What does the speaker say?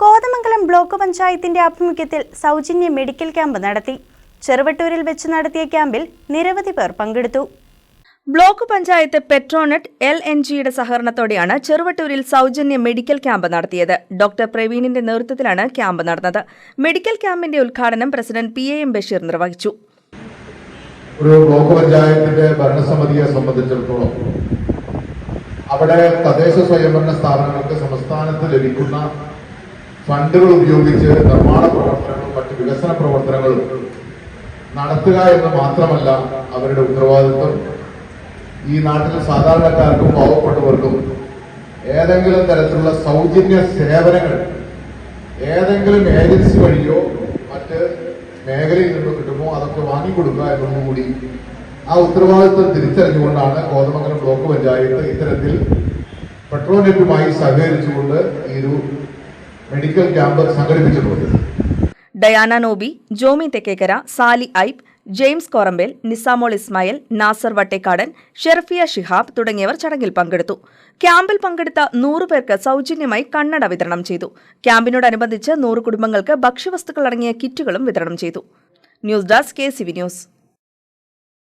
Kothamangalam block പഞ്ചായത്തിന്റെ ആഭിമുഖ്യത്തിൽ സൗജന്യ മെഡിക്കൽ ക്യാമ്പ് നടത്തി. ചെറുവട്ടൂരിൽ വെച്ച് നടത്തിയ ക്യാമ്പിൽ നിരവധി പേർ പങ്കെടുത്തു. Block panchayat Petronet L N ജിയുടെ സഹകരണത്തോടെയാണ് ചെറുവട്ടൂരിൽ സൗജന്യ മെഡിക്കൽ ക്യാമ്പ് നടത്തിയത്. ഡോക്ടർ പ്രവീണിന്റെ നേതൃത്വത്തിലാണ് ക്യാമ്പ് നടന്നത്. മെഡിക്കൽ ക്യാമ്പിന്റെ ഉദ്ഘാടനം president P A M Basheer നിർവഹിച്ചു. ഒരു ബ്ലോക്ക് പഞ്ചായത്തിന്റെ ഭരണസമിതിയെ സംബന്ധിച്ചിടത്തോളം അവിടെ തദ്ദേശ സ്വയംഭരണ സ്ഥാപനങ്ങൾക്ക് സംസ്ഥാനത്ത് ലഭിക്കുന്ന ഫണ്ടുകൾ ഉപയോഗിച്ച് നിർമ്മാണ പ്രവർത്തനങ്ങളും മറ്റ് വികസന പ്രവർത്തനങ്ങളും നടത്തുക എന്ന് മാത്രമല്ല അവരുടെ ഉത്തരവാദിത്വം. ഈ നാട്ടിലെ സാധാരണക്കാർക്കും പാവപ്പെട്ടവർക്കും ഏതെങ്കിലും തരത്തിലുള്ള സൗജന്യ സേവനങ്ങൾ ഏതെങ്കിലും ഏജൻസി വഴിയോ മറ്റ് മേഖലയിൽ നിന്ന് കിട്ടുമോ അതൊക്കെ വാങ്ങിക്കൊടുക്കുക എന്നതുകൂടി ആ ഉത്തരവാദിത്വം തിരിച്ചറിഞ്ഞുകൊണ്ടാണ് കോതമംഗലം ബ്ലോക്ക് പഞ്ചായത്ത് ഇത്തരത്തിൽ പെട്രോനെറ്റുമായി സഹകരിച്ചുകൊണ്ട് ഈ ഒരു മെഡിക്കൽ ക്യാമ്പ് സംഘടിപ്പിച്ചിട്ടുണ്ട് Diana Noby Jomy Thekkekkara Sally ഐബ് James Korambel Nisamol Ismail Nasar Vattekkadan Sherfiya Shihab തുടങ്ങിയവർ ചടങ്ങിൽ പങ്കെടുത്തു. ക്യാമ്പിൽ പങ്കെടുത്ത നൂറ് പേർക്ക് സൗജന്യമായി കണ്ണട വിതരണം ചെയ്തു. ക്യാമ്പിനോടനുബന്ധിച്ച് നൂറ് കുടുംബങ്ങൾക്ക് ഭക്ഷ്യവസ്തുക്കൾ അടങ്ങിയ കിറ്റുകളും വിതരണം ചെയ്തു. News desk K news.